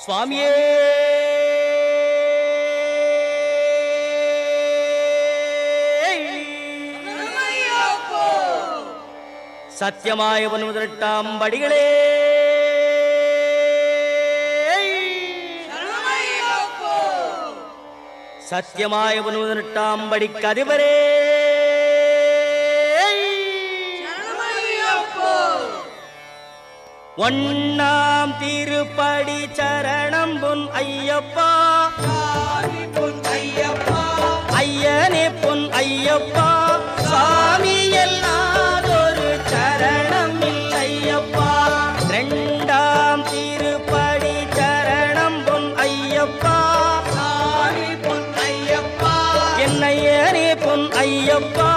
சுவாமியே! சத்தியமாய ஒன்பதெட்டாம் படிகளே! சத்தியமாய ஒன்பதெட்டாம் படிக்கு அதிபரே ஒன்னாம் திருப்படி சரணம் பொன் ஐயப்பா. பொன் ஐயப்பா. ஐயனே பொன் ஐயப்பா. சாமி எல்லாதொரு சரணம் இல்லையப்பா ரெண்டாம் திருப்படி சரணம் பொன் ஐயப்பா. பொன் ஐயப்பா. என்னையனே பொன் ஐயப்பா.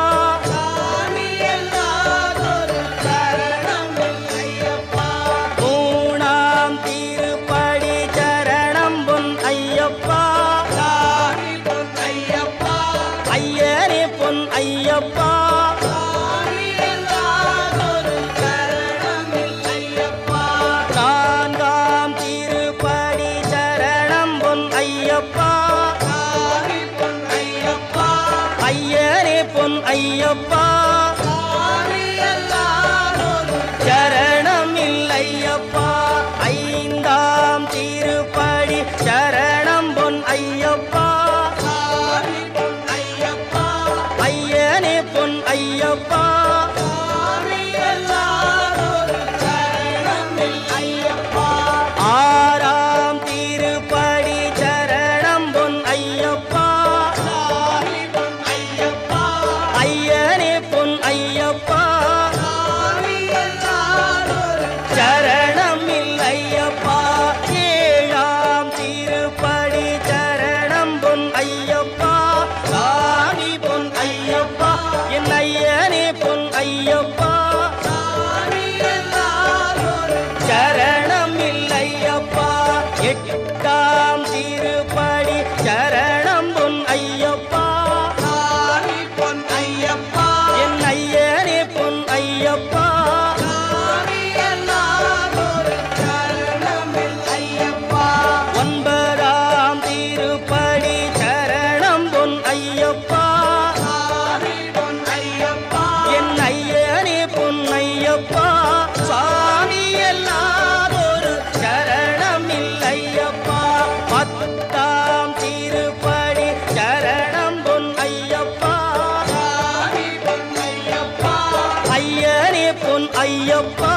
பொன் ஐயப்பா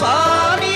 சாமி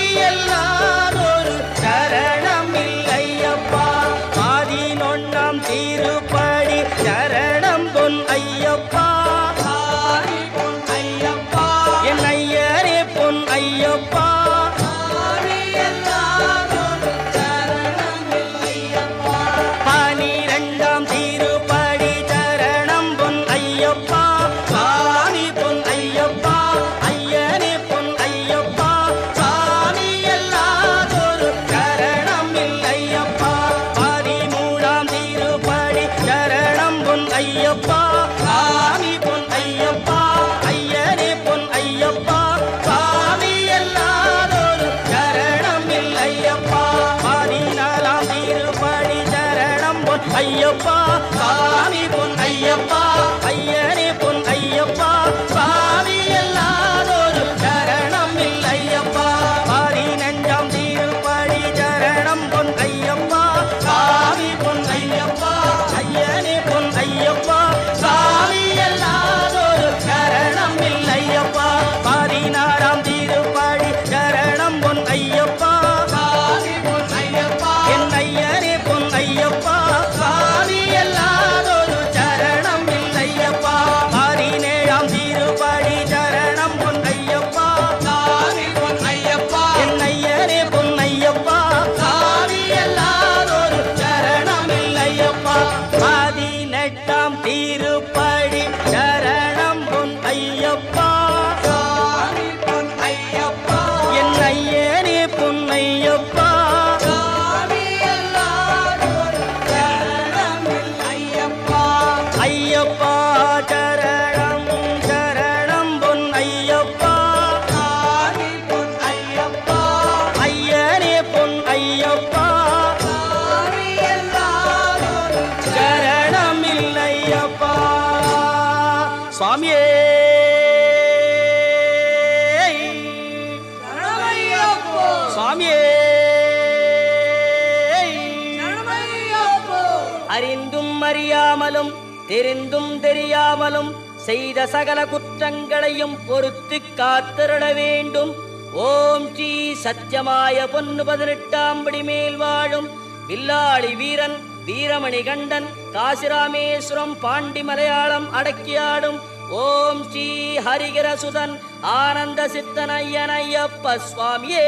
அறியாமலும் தெரிந்தும் தெரியாமலும் செய்த சகல குற்றங்களையும் பொறுத்து காத்திருட வேண்டும். ஓம் ஸ்ரீ சத்தியமாய பொன்னு பதினெட்டாம் படி மேல் வாழும் வில்லாளி வீரன் வீரமணி கண்டன் காசிராமேஸ்வரம் பாண்டி மலையாளம் அடக்கியாடும் ஓம் ஸ்ரீ ஹரிகரசுதன் ஆனந்த சித்தனையனையப்ப சுவாமியே.